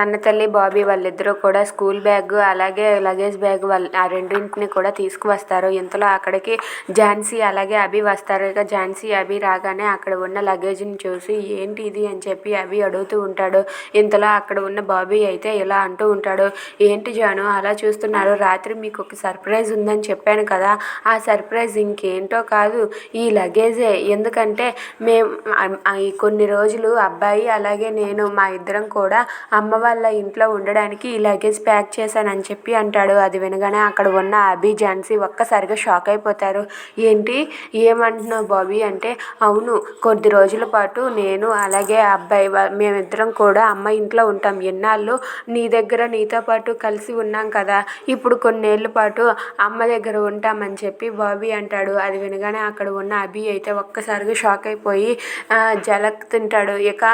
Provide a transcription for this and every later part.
కన్నతల్లి బాబీ వాళ్ళిద్దరూ కూడా స్కూల్ బ్యాగ్ అలాగే లగేజ్ బ్యాగ్ వాళ్ళ ఆ రెండింటిని కూడా తీసుకువస్తారు. ఇంతలో అక్కడికి ఝాన్సీ అలాగే అభి వస్తారు. ఇక ఝాన్సీ అభి రాగానే అక్కడ ఉన్న లగేజ్ని చూసి ఏంటి ఇది? అని చెప్పి అభి అడుగుతూ ఉంటాడు. ఇంతలో అక్కడ ఉన్న బాబీ అయితే ఇలా అంటూ ఉంటాడు. ఏంటి జాను అలా చూస్తున్నారు. రాత్రి మీకు ఒక సర్ప్రైజ్ ఉందని చెప్పాను కదా. ఆ సర్ప్రైజ్ ఇంకేంటో కాదు. ఈ లగేజే. ఎందుకంటే మేము కొన్ని రోజులు అబ్బాయి అలాగే నేను మా ఇద్దరం కూడా అమ్మవారి వాళ్ళ ఇంట్లో ఉండడానికి ఈ లగేజ్ ప్యాక్ చేశానని చెప్పి అంటాడు. అది వినగానే అక్కడ ఉన్న అభి ఝాన్సీ ఒక్కసారిగా షాక్ అయిపోతారు. ఏంటి? ఏమంటున్నావు బాబీ? అంటే అవును కొద్ది రోజుల పాటు నేను అలాగే అబ్బాయి మేమిద్దరం కూడా అమ్మ ఇంట్లో ఉంటాం. ఎన్నాళ్ళు నీ దగ్గర నీతో పాటు కలిసి ఉన్నాం కదా. ఇప్పుడు కొన్నేళ్ళ పాటు అమ్మ దగ్గర ఉంటామని చెప్పి బాబీ అంటాడు. అది వినగానే అక్కడ ఉన్న అభి అయితే ఒక్కసారిగా షాక్ అయిపోయి జలక్ తింటాడు. ఇక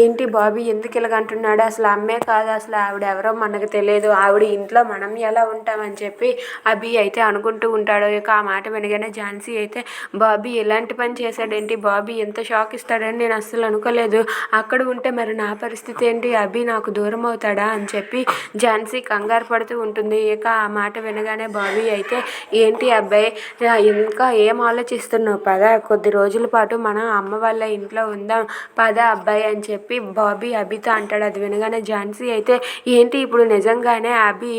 ఏంటి బాబీ? ఎందుకు ఇలాగంటున్నాడు అసలు అమ్మే కాదు అసలు ఆవిడ ఎవరో మనకు తెలియదు. ఆవిడ ఇంట్లో మనం ఎలా ఉంటామని చెప్పి అభి అయితే అనుకుంటూ ఉంటాడు. ఇక ఆ మాట వినగానే ఝాన్సీ అయితే బాబీ ఎలాంటి పని చేశాడేంటి? బాబీ ఎంత షాక్ ఇస్తాడని నేను అస్సలు అనుకోలేదు. అక్కడ ఉంటే మరి నా పరిస్థితి ఏంటి? అభి నాకు దూరం అవుతాడా? అని చెప్పి ఝాన్సీ కంగారు పడుతూ ఉంటుంది. ఇక ఆ మాట వినగానే బాబీ అయితే ఏంటి అబ్బాయి ఇంకా ఏం ఆలోచిస్తున్నావు? పద కొద్ది రోజుల పాటు మనం అమ్మ వాళ్ళ ఇంట్లో ఉందాం. పద అబ్బాయి అని చెప్పి బాబీ అభితో అంటాడు. అది వినగానే ఝాన్సీ అయితే ఏంటి ఇప్పుడు నిజంగానే అభి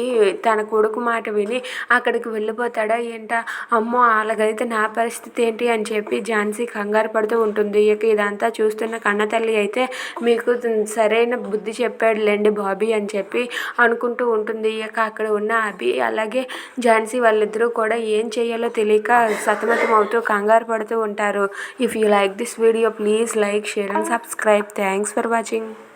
తన కొడుకు మాట విని అక్కడికి వెళ్ళిపోతాడా ఏంటా? అమ్మో అలాగైతే నా పరిస్థితి ఏంటి? అని చెప్పి ఝాన్సీ కంగారు పడుతూ ఉంటుంది. ఇక ఇదంతా చూస్తున్న కన్నతల్లి అయితే మీకు సరైన బుద్ధి చెప్పాడులేండి బాబీ అని చెప్పి అనుకుంటూ ఉంటుంది. ఇక అక్కడ ఉన్న అభి అలాగే ఝాన్సీ వాళ్ళిద్దరూ కూడా ఏం చేయాలో తెలియక సతమతం అవుతూ కంగారు పడుతూ ఉంటారు. If you like this video please like share and subscribe thanks for watching